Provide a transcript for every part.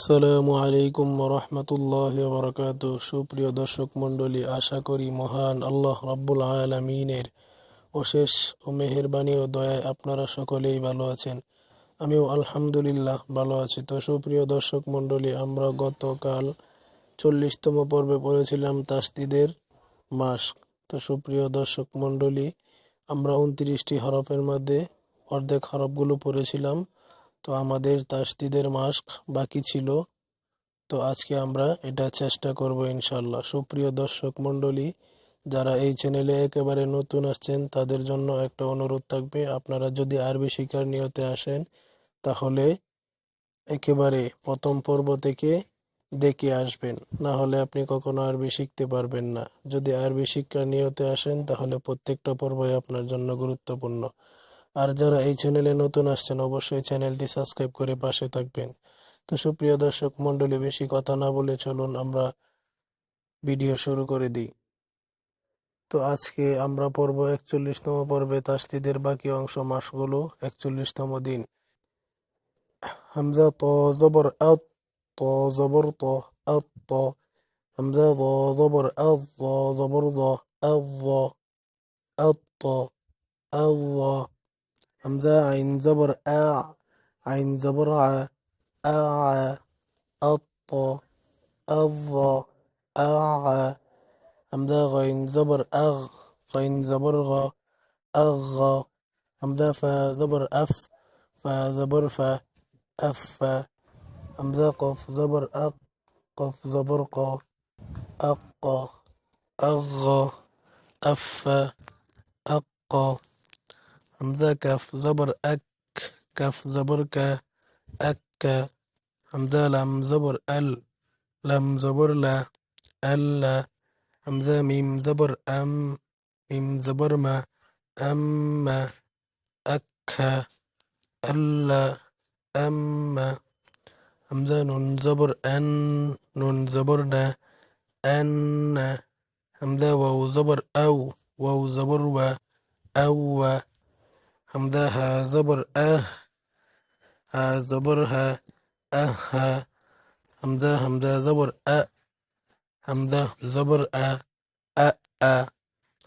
আসসালামু আলাইকুম রহমতুল্লাহ বরকাত সুপ্রিয় দর্শক মণ্ডলী, আশা করি মহান আল্লাহ রাব্বুল আলমিনের অশেষ ও মেহেরবানি ও দয়ায় আপনারা সকলেই ভালো আছেন। আমিও আলহামদুলিল্লাহ ভালো আছি। তো সুপ্রিয় দর্শক মণ্ডলী, আমরা গতকাল চল্লিশতম পর্বে পড়েছিলাম তাসদিদের মাস। তো সুপ্রিয় দর্শক মণ্ডলী, আমরা উনত্রিশটি হরফের মধ্যে অর্ধেক হরফগুলো পড়েছিলাম। তো আমাদের তাসদিদের মাস্ক বাকি ছিল। তো আজকে আমরা এটা চেষ্টা করব ইনশাল্লাহ সুপ্রিয় দর্শক মণ্ডলী, যারা এই চ্যানেলে একেবারে নতুন আসছেন, তাদের জন্য একটা অনুরোধ থাকবে। আপনারা যদি আরবি শিকার নিয়তে আসেন, তাহলে একেবারে প্রথম পর্ব থেকে দেখে আসবেন। না হলে আপনি কখনো আরবি শিখতে পারবেন না। যদি আরবি শিক্ষার নিয়তে আসেন, তাহলে প্রত্যেকটা পর্বই আপনার জন্য গুরুত্বপূর্ণ। আর যারা এই চ্যানেলে নতুন আসছেন, অবশ্যই চ্যানেলটি সাবস্ক্রাইব করে পাশে থাকবেন। তো সুপ্রিয় দর্শক মণ্ডলী, বেশি কথা না বলে চলুন আমরা ভিডিও শুরু করে দিই। তো আজকে আমরা পর্ব একচল্লিশতম পর্বে তাসদিদের বাকি অংশ মাসগুলো, একচল্লিশতম দিন। হামজা ত জবর ত জবর ত হামজা জবর জবর দ ত همزة عين زبر آع عين زبر ع أع أط أظ أع همزة غين زبر أغ. غين زبر غ. أغ. همزة فا زبر أف. فا زبر فا أف. همزة قف زبر أق. قف زبر ق. أق. أغ. أف. أق. همزه كاف زبر أك كاف زبر كا أك که لام لم زبر أل. لم زبر لا أل لا. ميم زبر أم. ميم زبر ما. اما أك الا اما همزه نون زبر أن. نون زبر نه أن همزه واو زبر أو. واو زبر و أو حمزة ها زبر أه ها زبر ها أه حمزة حمزة زبر أ حمزة زبر أ أ أ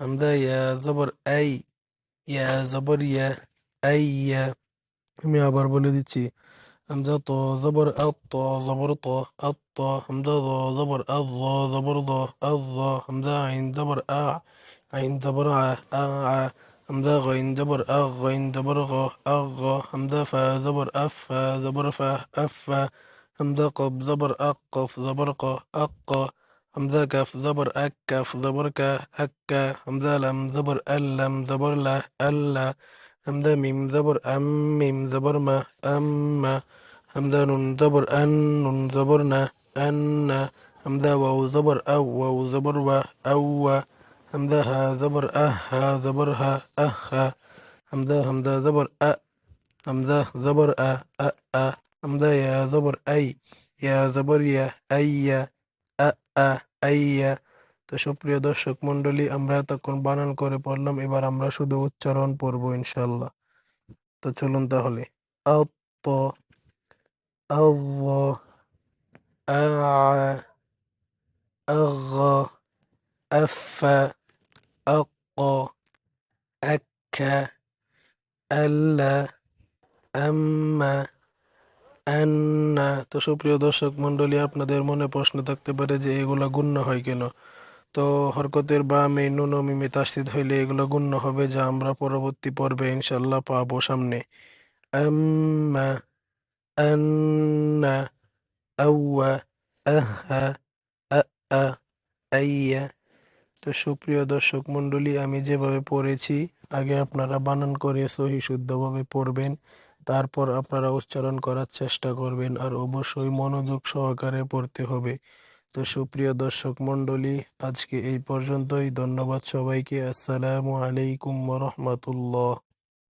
حمزة يا زبر أي يا زبر يا أي আমি আবার বলে দিচ্ছি হামজা ত জবর আত ত জবর ত আত ত হামজা দ জবর আত য জবর দ আত য হামজা আইন জবর আ আইন أمدا غين دبر أغ غين دبر غ أغ غا فا زبر أف فا زبر فا أف فا. همدا زبر أق قف زبر ق أق قا كف زبر أك كف زبر ك أك كا همدا لم زبر أل لم زبر لا ألا أمدا ميم زبر أم ميم زبر ما أما أمدا نون زبر أن نون زبرنا أن أمدا واو زبر أو واو زبر وا أو حمزة ها زبر أه ها زبر ها أه حمزة حمزة زبر أ حمزة زبر أ أ أ حمزة يا زبر أي يا زبر يا أي أ أ أي তো সুপ্রিয় দর্শক মন্ডলী আমরা এতক্ষণ বানান করে পড়লাম এবার আমরা শুধু উচ্চারণ পড়বো ইনশাল্লাহ তো চলুন তাহলে আত আল্লাহ আ أغ أف أق أك ألا أم أن তো সুপ্রিয় দর্শক মণ্ডলী আপনাদের মনে প্রশ্ন থাকতে পারে যে এগুলা গুণ্য হয় কেন তো হরকতের বামে নুন মিমে তাসদিদ হইলে এগুলো গুণ্য হবে যা আমরা পরবর্তী পর্বে ইনশাল্লাহ পাবো সামনে আম্মা আন্না আউয়া আহা আ আইয়া তো সুপ্রিয় দর্শক মণ্ডলী, আমি যেভাবে পড়েছি, আগে আপনারা বানান করে সহি শুদ্ধভাবে পড়বেন, তারপর আপনারা উচ্চারণ করার চেষ্টা করবেন আর অবশ্যই মনোযোগ সহকারে পড়তে হবে। তো সুপ্রিয় দর্শক মণ্ডলী, আজকে এই পর্যন্তই। ধন্যবাদ সবাইকে। আসসালামু আলাইকুম রহমতুল্লাহ।